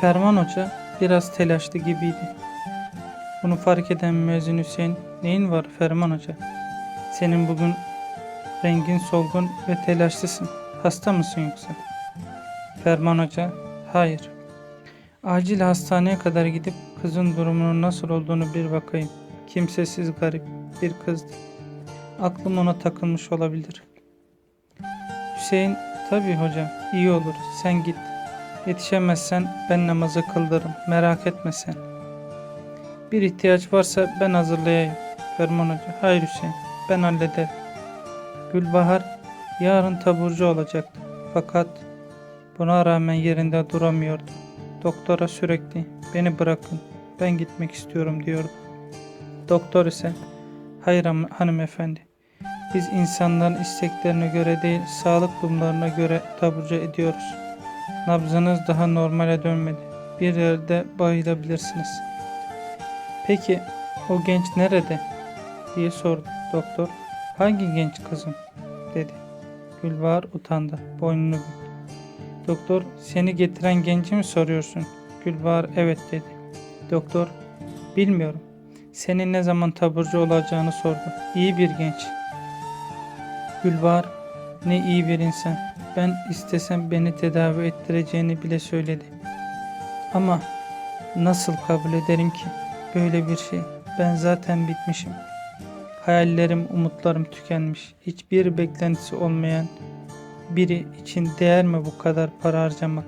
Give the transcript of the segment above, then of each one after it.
Ferman Hoca biraz telaşlı gibiydi. Bunu fark eden müezzin Hüseyin, neyin var Ferman Hoca? Senin bugün rengin solgun ve telaşlısın. Hasta mısın yoksa? Ferman Hoca, hayır. Acil hastaneye kadar gidip kızın durumunun nasıl olduğunu bir bakayım. Kimsesiz garip bir kızdı. Aklım ona takılmış olabilir. Hüseyin, tabii hocam, iyi olur. Sen git. Yetişemezsen ben namazı kıldırırım. Merak etme sen. Bir ihtiyaç varsa ben hazırlayayım. Ferman Hoca. Hayır Hüseyin. Ben hallederim. Gülbahar yarın taburcu olacaktı. Fakat buna rağmen yerinde duramıyordu. Doktora sürekli beni bırakın ben gitmek istiyorum diyordu. Doktor ise hayır hanımefendi biz insanların isteklerine göre değil sağlık durumlarına göre taburcu ediyoruz. Nabzınız daha normale dönmedi. Bir yerde bayılabilirsiniz. Peki o genç nerede? diye sordu doktor. Hangi genç kızım? dedi. Gülbahar utandı. Boynunu büktü. Doktor seni getiren genci mi soruyorsun? Gülbahar evet dedi. Doktor bilmiyorum. Senin ne zaman taburcu olacağını sordu. İyi bir genç. Gülbahar ne iyi bir insan. Ben istesem beni tedavi ettireceğini bile söyledi. Ama nasıl kabul ederim ki böyle bir şey? Ben zaten bitmişim. Hayallerim, umutlarım tükenmiş. Hiçbir beklentisi olmayan biri için değer mi bu kadar para harcamak?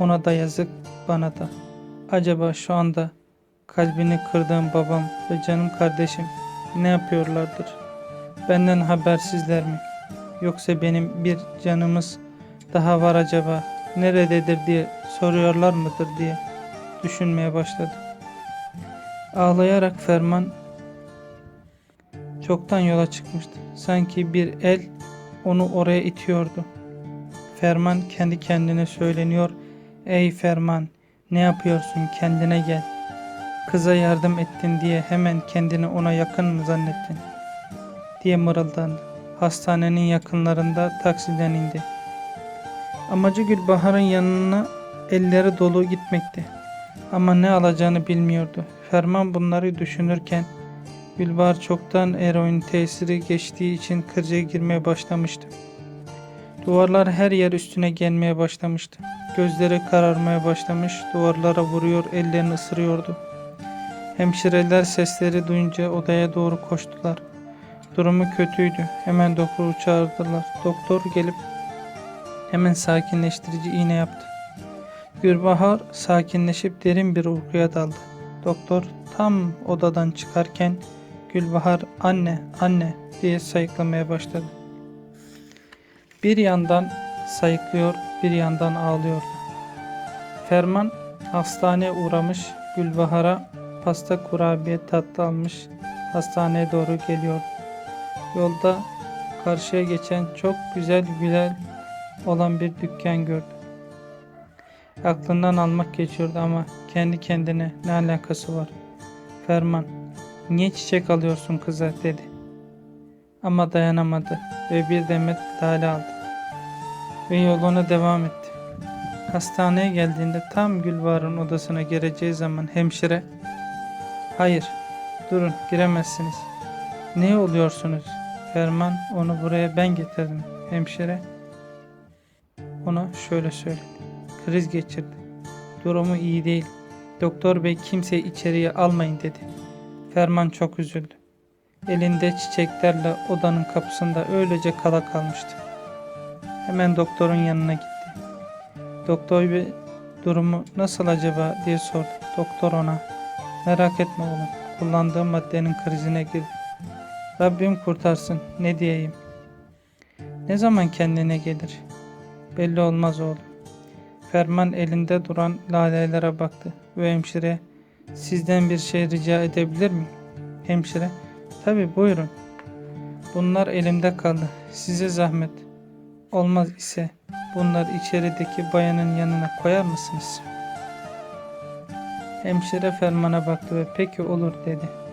Ona da yazık, bana da. Acaba şu anda kalbini kırdığım babam ve canım kardeşim ne yapıyorlardır? Benden habersizler mi? Yoksa benim bir canımız daha var acaba? Nerededir diye soruyorlar mıdır diye düşünmeye başladı. Ağlayarak Ferman çoktan yola çıkmıştı. Sanki bir el onu oraya itiyordu. Ferman kendi kendine söyleniyor. Ey Ferman ne yapıyorsun kendine gel. Kıza yardım ettin diye hemen kendini ona yakın mı zannettin? Diye mırıldandı. Hastanenin yakınlarında taksiden indi. Amacı Gülbahar'ın yanına elleri dolu gitmekti. Ama ne alacağını bilmiyordu. Ferman bunları düşünürken Gülbahar çoktan eroin tesiri geçtiği için kırcaya girmeye başlamıştı. Duvarlar her yer üstüne gelmeye başlamıştı. Gözleri kararmaya başlamış, duvarlara vuruyor, ellerini ısırıyordu. Hemşireler sesleri duyunca odaya doğru koştular. Durumu kötüydü. Hemen doktoru çağırdılar. Doktor gelip hemen sakinleştirici iğne yaptı. Gülbahar sakinleşip derin bir uykuya daldı. Doktor tam odadan çıkarken Gülbahar anne anne diye sayıklamaya başladı. Bir yandan sayıklıyor bir yandan ağlıyordu. Ferman hastaneye uğramış Gülbahar'a pasta kurabiye tatlı almış hastaneye doğru geliyordu. Yolda karşıya geçen çok güzel güzel olan bir dükkan gördü. Aklından almak geçiyordu ama kendi kendine ne alakası var? Ferman, niye çiçek alıyorsun kıza dedi. Ama dayanamadı ve bir demet lale aldı. Ve yoluna devam etti. Hastaneye geldiğinde tam Gülbahar'ın odasına gireceği zaman hemşire Hayır, durun giremezsiniz. Ne oluyorsunuz? Ferman onu buraya ben getirdim. Hemşire ona şöyle söyledi. Kriz geçirdi. Durumu iyi değil. Doktor bey kimseyi içeriye almayın dedi. Ferman çok üzüldü. Elinde çiçeklerle odanın kapısında öylece kala kalmıştı. Hemen doktorun yanına gitti. Doktor bey durumu nasıl acaba diye sordu. Doktor ona merak etme oğlum kullandığım maddenin krizine girdi. Rabbim kurtarsın ne diyeyim. Ne zaman kendine gelir? Belli olmaz oğlum. Ferman elinde duran lalelere baktı ve hemşire sizden bir şey rica edebilir miyim? Hemşire tabi buyurun. Bunlar elimde kaldı. Size zahmet. Olmaz ise bunları içerideki bayanın yanına koyar mısınız? Hemşire Ferman'a baktı ve peki olur dedi.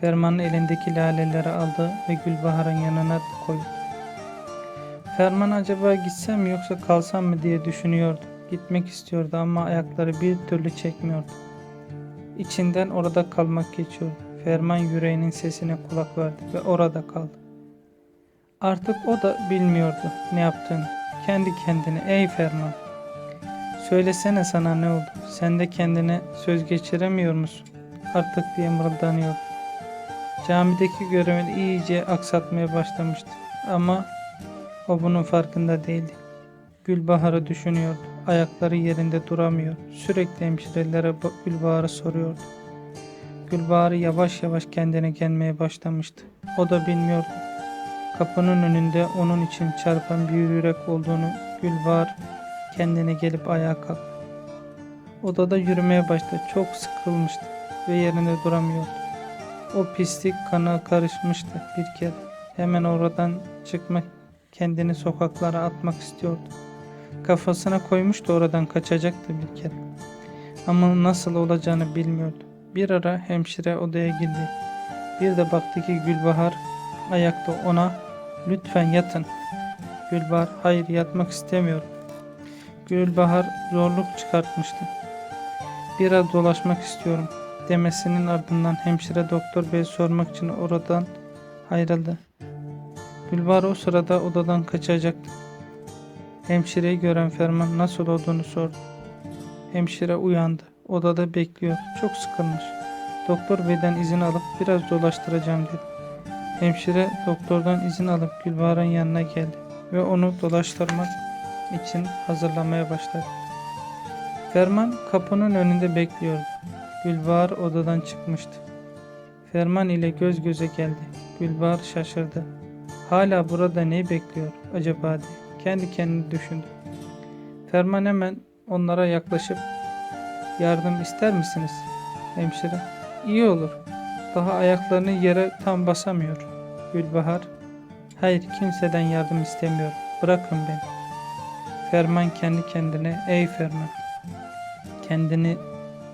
Ferman'ın elindeki laleleri aldı ve Gülbahar'ın yanına koydu. Ferman acaba gitsem yoksa kalsam mı diye düşünüyordu. Gitmek istiyordu ama ayakları bir türlü çekmiyordu. İçinden orada kalmak geçiyordu. Ferman yüreğinin sesine kulak verdi ve orada kaldı. Artık o da bilmiyordu ne yaptığını. Kendi kendine ey Ferman. Söylesene sana ne oldu? Sen de kendine söz geçiremiyor musun? Artık diye mırıldanıyordu. Camideki görevini iyice aksatmaya başlamıştı. Ama o bunun farkında değildi. Gülbahar'ı düşünüyordu. Ayakları yerinde duramıyor. Sürekli hemşirelere Gülbahar'ı soruyordu. Gülbahar yavaş yavaş kendine gelmeye başlamıştı. O da bilmiyordu. Kapının önünde onun için çarpan bir yürek olduğunu Gülbahar kendine gelip ayağa kalktı. Odada yürümeye başladı. Çok sıkılmıştı ve yerinde duramıyordu. O pislik kana karışmıştı bir kere. Hemen oradan çıkmak, kendini sokaklara atmak istiyordu. Kafasına koymuştu oradan kaçacaktı bir kere. Ama nasıl olacağını bilmiyordu. Bir ara hemşire odaya girdi. Bir de baktı ki Gülbahar ayakta ona lütfen yatın. Gülbahar hayır yatmak istemiyorum. Gülbahar zorluk çıkartmıştı. Biraz dolaşmak istiyorum demesinin ardından hemşire doktor bey sormak için oradan ayrıldı. Gülbahar o sırada odadan kaçacaktı. Hemşireyi gören Ferman nasıl olduğunu sordu. Hemşire uyandı. Odada bekliyor. Çok sıkılmış. Doktor beyden izin alıp biraz dolaştıracağım dedi. Hemşire doktordan izin alıp Gülbahar'ın yanına geldi ve onu dolaştırmak için hazırlamaya başladı. Ferman kapının önünde bekliyordu. Gülbahar odadan çıkmıştı. Ferman ile göz göze geldi. Gülbahar şaşırdı. Hala burada neyi bekliyor acaba diye kendi kendine düşündü. Ferman hemen onlara yaklaşıp yardım ister misiniz? Hemşire. İyi olur. Daha ayaklarını yere tam basamıyor. Gülbahar. Hayır kimseden yardım istemiyorum. Bırakın beni. Ferman kendi kendine ey Ferman. Kendini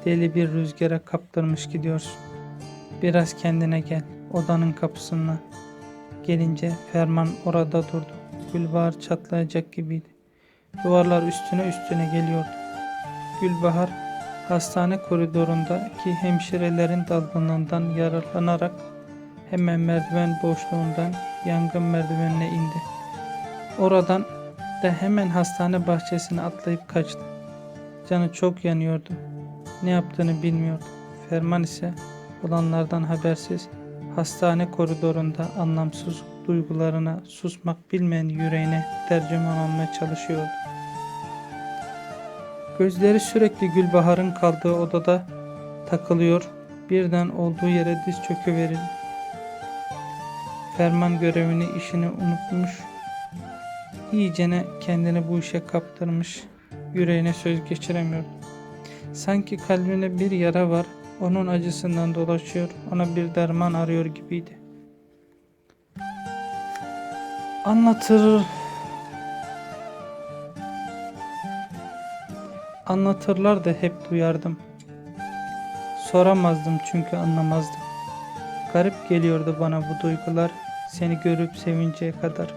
deli bir rüzgara kaptırmış gidiyorsun. Biraz kendine gel. Odanın kapısına. Gelince Ferman orada durdu. Gülbahar çatlayacak gibiydi. Duvarlar üstüne üstüne geliyordu. Gülbahar hastane koridorundaki hemşirelerin dalgınlığından yararlanarak hemen merdiven boşluğundan yangın merdivenine indi. Oradan da hemen hastane bahçesine atlayıp kaçtı. Canı çok yanıyordu. Ne yaptığını bilmiyordu. Ferman ise olanlardan habersiz hastane koridorunda anlamsız duygularına susmak bilmeyen yüreğine tercüman olmaya çalışıyordu. Gözleri sürekli Gülbahar'ın kaldığı odada takılıyor, birden olduğu yere diz çöküverir. Ferman görevini, işini unutmuş, iyicene kendini bu işe kaptırmış, yüreğine söz geçiremiyordu. Sanki kalbine bir yara var, onun acısından dolaşıyor, ona bir derman arıyor gibiydi. Anlatır. Anlatırlar da hep duyardım. Soramazdım çünkü anlamazdım. Garip geliyordu bana bu duygular seni görüp sevinceye kadar.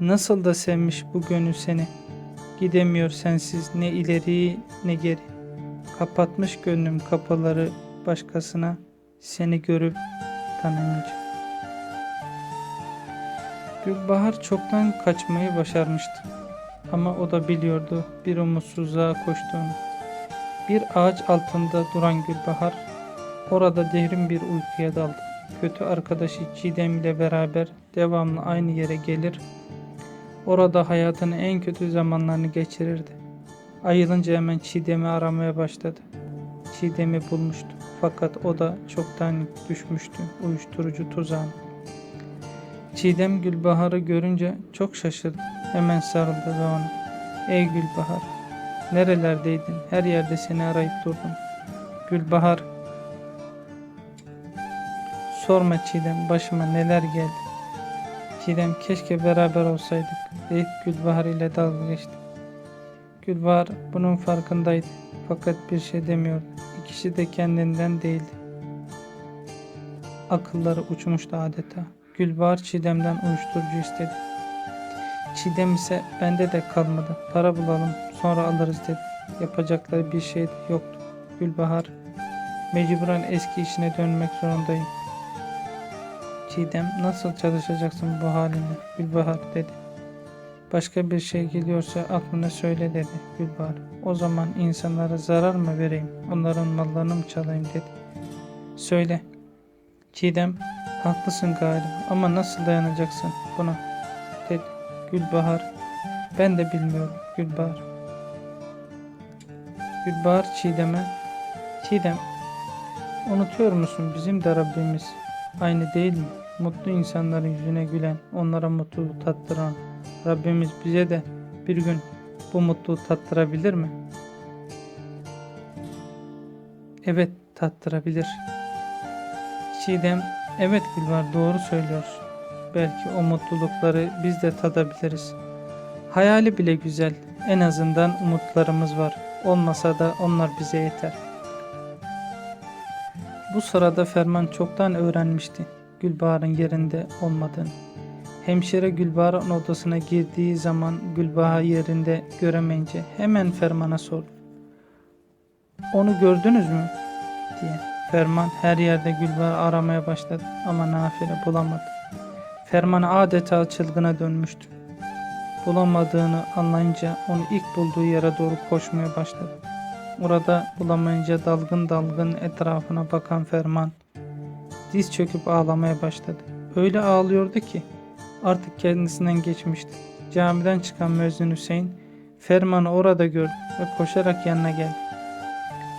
Nasıl da sevmiş bu gönül seni. Gidemiyor sensiz ne ileri ne geri. Kapatmış gönlüm kapıları başkasına seni görüp tanıyınca. Gülbahar çoktan kaçmayı başarmıştı. Ama o da biliyordu bir umutsuzluğa koştuğunu. Bir ağaç altında duran Gülbahar orada derin bir uykuya daldı. Kötü arkadaşı Çiğdem ile beraber devamlı aynı yere gelir. Orada hayatının en kötü zamanlarını geçirirdi. Ayılınca hemen Çiğdem'i aramaya başladı. Çiğdem'i bulmuştu. Fakat o da çoktan düşmüştü uyuşturucu tuzağına. Çiğdem Gülbahar'ı görünce çok şaşırdı. Hemen sarıldı ve ona. Ey Gülbahar, nerelerdeydin? Her yerde seni arayıp durdum. Gülbahar, sorma Çiğdem, başıma neler geldi. Çiğdem keşke beraber olsaydık deyip Gülbahar ile dalga geçti. Gülbahar bunun farkındaydı fakat bir şey demiyordu. İkisi de kendinden değildi. Akılları uçmuştu adeta. Gülbahar Çiğdem'den uyuşturucu istedi. Çiğdem ise bende de kalmadı. Para bulalım sonra alırız dedi. Yapacakları bir şey de yoktu. Gülbahar mecburen eski işine dönmek zorundayım. Çiğdem nasıl çalışacaksın bu halinle Gülbahar dedi. Başka bir şey geliyorsa aklına söyle dedi Gülbahar. O zaman insanlara zarar mı vereyim, onların mallarını mı çalayım dedi. Söyle. Çiğdem, haklısın galiba ama nasıl dayanacaksın buna dedi Gülbahar. Ben de bilmiyorum Gülbahar. Gülbahar Çiğdem'e, Çiğdem, unutuyor musun bizim de Rabbimiz aynı değil mi? Mutlu insanların yüzüne gülen, onlara mutluluğu tattıran Rabbimiz bize de bir gün bu mutluluğu tattırabilir mi? Evet, tattırabilir. Çiğdem, evet Gülvar doğru söylüyorsun. Belki o mutlulukları biz de tadabiliriz. Hayali bile güzel. En azından umutlarımız var. Olmasa da onlar bize yeter. Bu sırada Ferman çoktan öğrenmişti Gülbahar'ın yerinde olmadığını. Hemşire Gülbahar'ın odasına girdiği zaman Gülbahar yerinde göremeyince hemen Ferman'a sordu. Onu gördünüz mü? diye. Ferman her yerde Gülbahar aramaya başladı ama nafile bulamadı. Ferman adeta çılgına dönmüştü. Bulamadığını anlayınca onu ilk bulduğu yere doğru koşmaya başladı. Orada bulamayınca dalgın dalgın etrafına bakan Ferman diz çöküp ağlamaya başladı. Öyle ağlıyordu ki artık kendisinden geçmişti. Camiden çıkan Müezzin Hüseyin Ferman'ı orada gördü ve koşarak yanına geldi.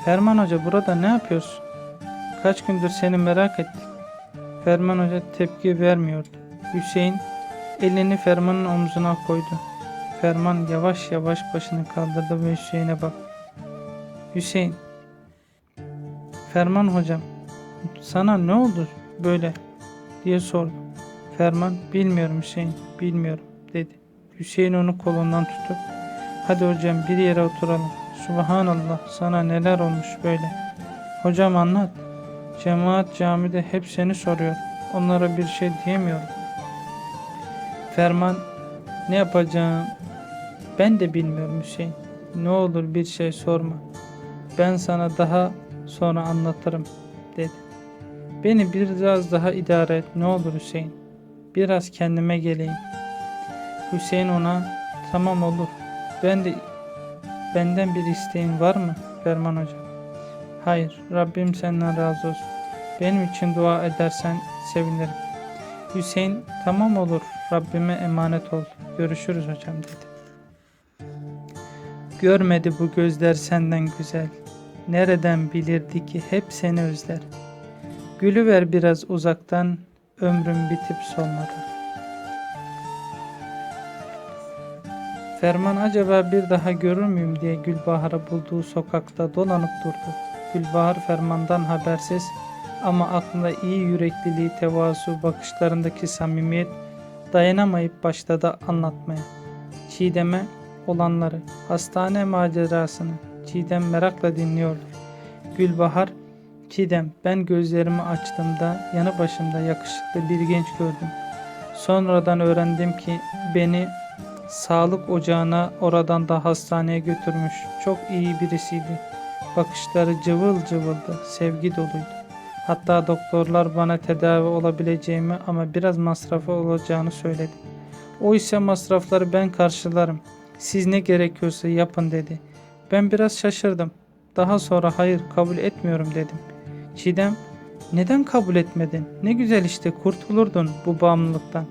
Ferman Hoca burada ne yapıyorsun? Kaç gündür seni merak ettik. Ferman Hoca tepki vermiyordu. Hüseyin elini Ferman'ın omzuna koydu. Ferman yavaş yavaş başını kaldırdı ve Hüseyin'e baktı. Hüseyin. Ferman hocam. Sana ne oldu böyle? diye sordu. Ferman bilmiyorum Hüseyin bilmiyorum dedi. Hüseyin onu kolundan tutup hadi hocam bir yere oturalım. Subhanallah sana neler olmuş böyle. Hocam anlat. Cemaat camide hep seni soruyor. Onlara bir şey diyemiyorum. Ferman ne yapacağım ben de bilmiyorum Hüseyin. Ne olur bir şey sorma. Ben sana daha sonra anlatırım dedi. Beni biraz daha idare et ne olur Hüseyin. Biraz kendime geleyim. Hüseyin ona tamam olur. Ben de benden bir isteğin var mı Ferman hocam? Hayır Rabbim senden razı olsun. Benim için dua edersen sevinirim. Hüseyin tamam olur Rabbime emanet ol. Görüşürüz hocam dedi. Görmedi bu gözler senden güzel. Nereden bilirdi ki hep seni özler. Gülüver biraz uzaktan, ömrüm bitip solmadan. Ferman acaba bir daha görür müyüm diye Gülbahar'ı bulduğu sokakta dolanıp durdu. Gülbahar Ferman'dan habersiz ama aklında iyi yürekliliği, tevazu, bakışlarındaki samimiyet dayanamayıp başladı anlatmaya. Çiğdem'e olanları, hastane macerasını Çiğdem merakla dinliyordu. Gülbahar, Çiğdem ben gözlerimi açtığımda yanı başımda yakışıklı bir genç gördüm. Sonradan öğrendim ki beni sağlık ocağına oradan da hastaneye götürmüş. Çok iyi birisiydi. Bakışları cıvıl cıvıldı, sevgi doluydu. Hatta doktorlar bana tedavi olabileceğimi ama biraz masrafı olacağını söyledi. O ise masrafları ben karşılarım. Siz ne gerekiyorsa yapın dedi. Ben biraz şaşırdım. Daha sonra hayır kabul etmiyorum dedim. Çiğdem neden kabul etmedin? Ne güzel işte kurtulurdun bu bağımlılıktan.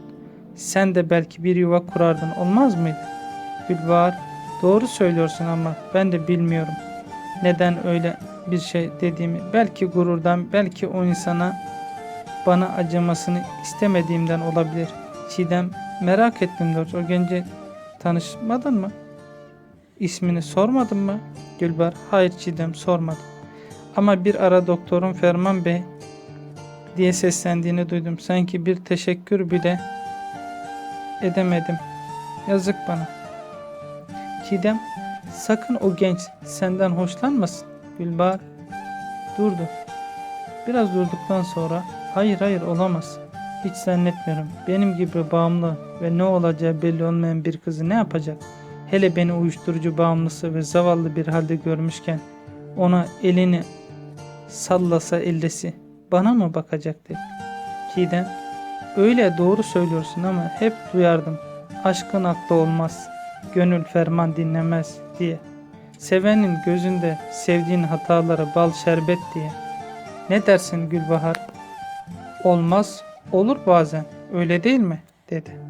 Sen de belki bir yuva kurardın olmaz mıydı? Gülbahar doğru söylüyorsun ama ben de bilmiyorum. Neden öyle bir şey dediğimi belki gururdan belki o insana bana acımasını istemediğimden olabilir. Çiğdem merak ettim doğrusu o gence tanışmadın mı? İsmini sormadın mı? Gülbar hayır Çiğdem sormadım. Ama bir ara doktorun Ferman Bey diye seslendiğini duydum. Sanki bir teşekkür bile edemedim. Yazık bana. Çiğdem sakın o genç senden hoşlanmasın. Gülbahar durdu. Biraz durduktan sonra hayır hayır olamaz. Hiç zannetmiyorum. Benim gibi bağımlı ve ne olacağı belli olmayan bir kızı ne yapacak? Hele beni uyuşturucu bağımlısı ve zavallı bir halde görmüşken ona elini sallasa ellesi bana mı bakacaktı? Çiğdem öyle doğru söylüyorsun ama hep duyardım. Aşkın aklı olmaz, gönül ferman dinlemez diye. Sevenin gözünde sevdiğin hataları bal şerbet diye. Ne dersin Gülbahar? Olmaz, olur bazen. Öyle değil mi? dedi.